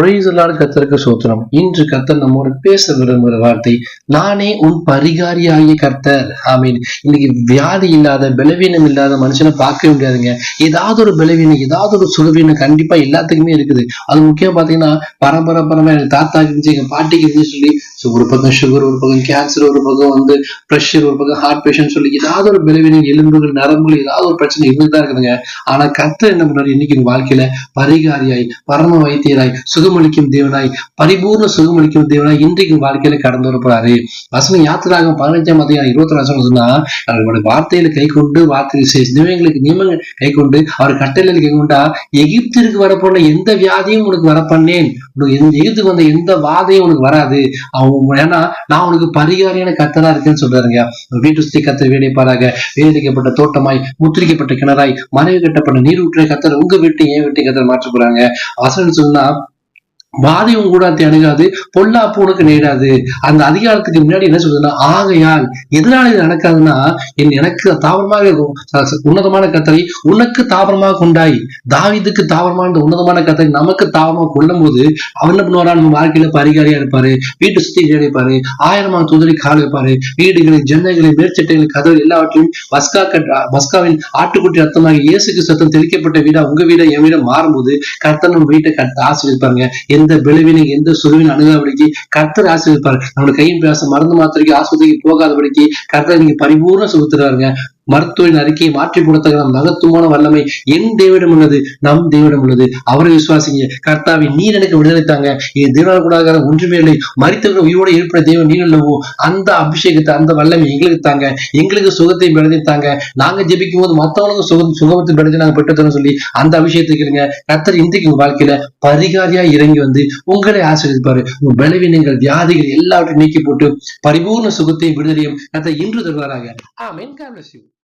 பொழிதலால் கத்தருக்கு சோத்திரம். இன்று கத்தர் நம்மோடு பேச விரும்புகிற வார்த்தை நானே உன் பரிகாரியாகிய கர்த்தர். ஆமீன். இன்னைக்கு வியாதி இல்லாத பலவீனம் இல்லாத மனுஷனை பார்க்கவே முடியாதுங்க. ஏதாவது ஒரு பலவீனம் ஏதாவது ஒரு சுகவீனம் கண்டிப்பா எல்லாத்துக்குமே இருக்குது. அது முக்கியம் பாத்தீங்கன்னா பரம்பரை பரம்பரை எங்க தாத்தாக்கு இருந்துச்சு எங்க பாட்டிக்கு இருந்துச்சு சொல்லி ஸோ ஒரு பக்கம் சுகர் ஒரு பக்கம் கேன்சர் ஒரு பக்கம் வந்து ப்ரெஷர் ஒரு பக்கம் ஹார்ட் பேஷண்ட் சொல்லி ஏதாவது ஒரு பலவீனம் எலும்புகள் நரம்புகள் ஏதாவது ஒரு பிரச்சனை இருந்துட்டு தான் இருக்குதுங்க. ஆனா கர்த்தர் என்ன பண்றாரு இன்னைக்கு வாழ்க்கையில பரிகாரியாய் பரம வைத்தியராய் சுகமளிக்கும் தேவனாய் பரிபூர்ண சுகமளிக்கும் தேவனாய் இன்றைக்கு வாழ்க்கையில கடந்து வரப்போறாரு வசனம் யாத்திராக பதினஞ்சாம் அதிகாரம் இருபத்தி வசனம் சொன்னா அவருடைய வார்த்தையில கை கொண்டு வார்த்தை நியமங்களுக்கு நியமங்கள் கை கொண்டு அவர் கட்டளையில் கை கொண்டா எகிப்திற்கு வரப்போன எந்த வியாதியும் உனக்கு வர பண்ணேன் உனக்கு எந்த எகிப்துக்கு வந்த எந்த வாதையும் உனக்கு வராது. அவன் ஏன்னா நான் உனக்கு பரிகாரியான கத்தரா இருக்கேன்னு சொல்றாருங்க வீட்டு சுத்தி கத்தர் வேலைப்பாராக வேலைக்கப்பட்ட தோட்டமாய் முத்திரிக்கப்பட்ட கிணறாய் மனைவி கட்டப்பட்ட நீர் ஊற்றை கத்தர் உங்க வீட்டை என் வீட்டை கத்தர் மாற்ற போறாங்க. வசனம் சொன்னா வாதி கூட அணுகாது பொல்லாப்பு உனக்கு நேராது. அந்த அதிகாரத்துக்கு முன்னாடி என்ன சொல்றதுன்னா ஆகையால் எதனால இது நடக்காதுன்னா என் எனக்கு தாவரமாக உன்னதமான கத்தரை உனக்கு தாவரமாக கொண்டாய். தாவிதுக்கு தாவரமான இந்த உன்னதமான கத்தரை நமக்கு தாவரமாக கொள்ளும் போது அவர் என்ன பண்ணுவாரா? நம்ம வாழ்க்கையில பரிகாரியா இருப்பாரு வீட்டு சுத்தி கிடைப்பாரு ஆயிரமா துதிரி கால் வைப்பாரு வீடுகளின் ஜன்னல்களின் மேற்சட்டைகளின் கதவு எல்லாவற்றையும் பஸ்கா கட் பஸ்காவின் ஆட்டுக்குட்டி ரத்தமாக இயேசுக்கு சத்தம் தெளிக்கப்பட்ட வீடா உங்க வீடா என் வீடா மாறும்போது கர்த்தன் நம்ம வீட்டை கட்ட ஆசீர்வதிப்பாருங்க. எந்த விளைவினை எந்த சுருவின் அணுகாதபடிக்கு கர்த்தர் ஆசீர்வதிப்பார். நம்மளோட கையின் பேச மருந்து மாத்திரைக்கு ஆஸ்பத்திரிக்கு போகாதபடிக்கு கர்த்தர் நீங்க பரிபூர்ண சுகத்துறாருங்க மருத்துவரின் அறிக்கையை மாற்றி கொடுத்தகிற மகத்துவமான வல்லமை என் தேவிடம் உள்ளது நம் தேவிடம் உள்ளது. அவரை விசுவாசிங்க. கர்த்தாவை நீர் எனக்கு விடுதலைத்தாங்க. என் தேவனால் கூடாத ஒன்றுமே இல்லை. மறித்தவர்கள் உயிரோடு இருக்கிற தேவன் நீர் அல்லவோ? அந்த அபிஷேகத்தை அந்த வல்லமை எங்களுக்கு தாங்க. எங்களுக்கு சுகத்தை பெறதை தாங்க. நாங்க ஜெபிக்கும் போது மத்தவங்களுக்கு சுகம் சுகத்தை பெறதை நாங்க பெற்றுத்தரோம் சொல்லி அந்த அபிஷேகத்தை கேளுங்க. கர்த்தர் இன்றைக்கு உங்க வாழ்க்கையில பரிகாரியா இறங்கி வந்து உங்களை ஆசிரியப்பாரு உங்க பலவீனங்கள் வியாதிகள் எல்லாவற்றையும் நீக்கி போட்டு பரிபூர்ண சுகத்தையும் விடுதலையும் கர்த்தர் இன்று தருவாராக. ஆமென். God